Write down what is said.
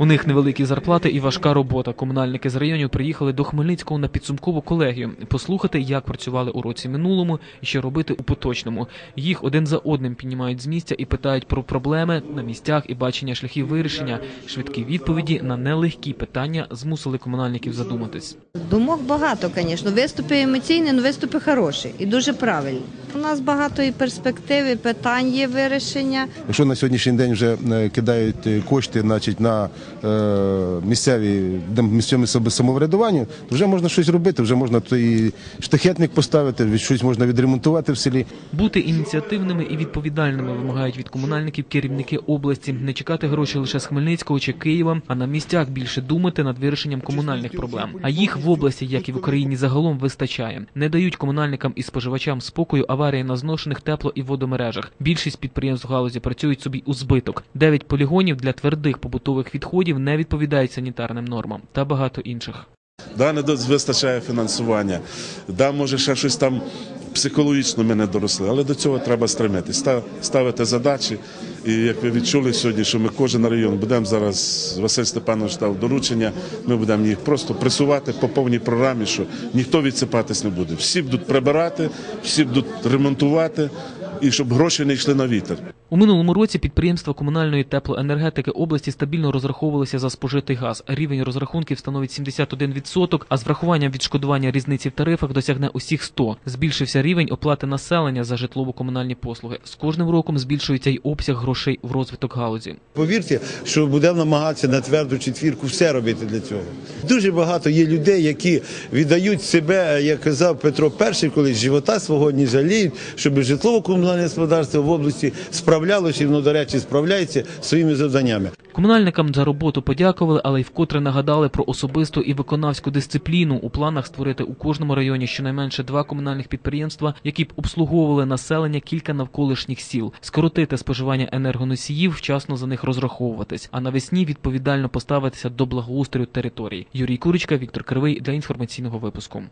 У них невеликі зарплати і важка робота. Комунальники з районів приїхали до Хмельницького на підсумкову колегію послухати, як працювали у році минулому і що робити у поточному. Їх один за одним піднімають з місця і питають про проблеми на місцях і бачення шляхів вирішення. Швидкі відповіді на нелегкі питання змусили комунальників задуматись. Думок багато, звісно. Виступи емоційні, але виступи хороші і дуже правильні. У нас багато і перспектив, і питань є вирішення. Якщо на сьогоднішній день вже е, кидають е, кошти значить, на е, місцеві де місцеве самоврядування, то вже можна щось робити, вже можна той штахетник поставити, щось можна відремонтувати в селі. Бути ініціативними і відповідальними вимагають від комунальників керівники області, не чекати гроші лише з Хмельницького чи Києва, а на місцях більше думати над вирішенням комунальних проблем. А їх в області, як і в Україні загалом, вистачає. Не дають комунальникам і споживачам спокою аварії на зношених тепло і водомережах. Більшість підприємств галузі працюють собі у збиток. Дев'ять полігонів для твердих побутових відходів не відповідають санітарним нормам та багато інших. Да, не вистачає фінансування. Да, може, ще щось там психологічно ми не доросли, але до цього треба стремитись, Ста- ставити задачі. І як ви відчули сьогодні, що ми кожен район будемо зараз, Василь Степанович дав доручення, ми будемо їх просто пресувати по повній програмі, що ніхто відсипатись не буде. Всі будуть прибирати, всі будуть ремонтувати, і щоб гроші не йшли на вітер. У минулому році підприємства комунальної теплоенергетики області стабільно розраховувалися за спожитий газ. Рівень розрахунків становить 71%, а з врахуванням відшкодування різниці в тарифах досягне усіх 100. Збільшився рівень оплати населення за житлово-комунальні послуги. З кожним роком збільшується й обсяг грошей в розвиток галузі. Повірте, що будемо намагатися на тверду четвірку все робити для цього. Дуже багато є людей, які віддають себе, як казав Петро І, колись живота свого не жаліють, щоб житлово-комунальне господарство в області справлялося, і воно, до речі, справляється своїми завданнями. Комунальникам за роботу подякували, але й вкотре нагадали про особисту і виконавську дисципліну у планах створити у кожному районі щонайменше два комунальних підприємства, які б обслуговували населення кілька навколишніх сіл, скоротити споживання енергоносіїв, вчасно за них розраховуватись, а навесні відповідально поставитися до благоустрою територій. Юрій Курочка, Віктор Кривий для інформаційного випуску.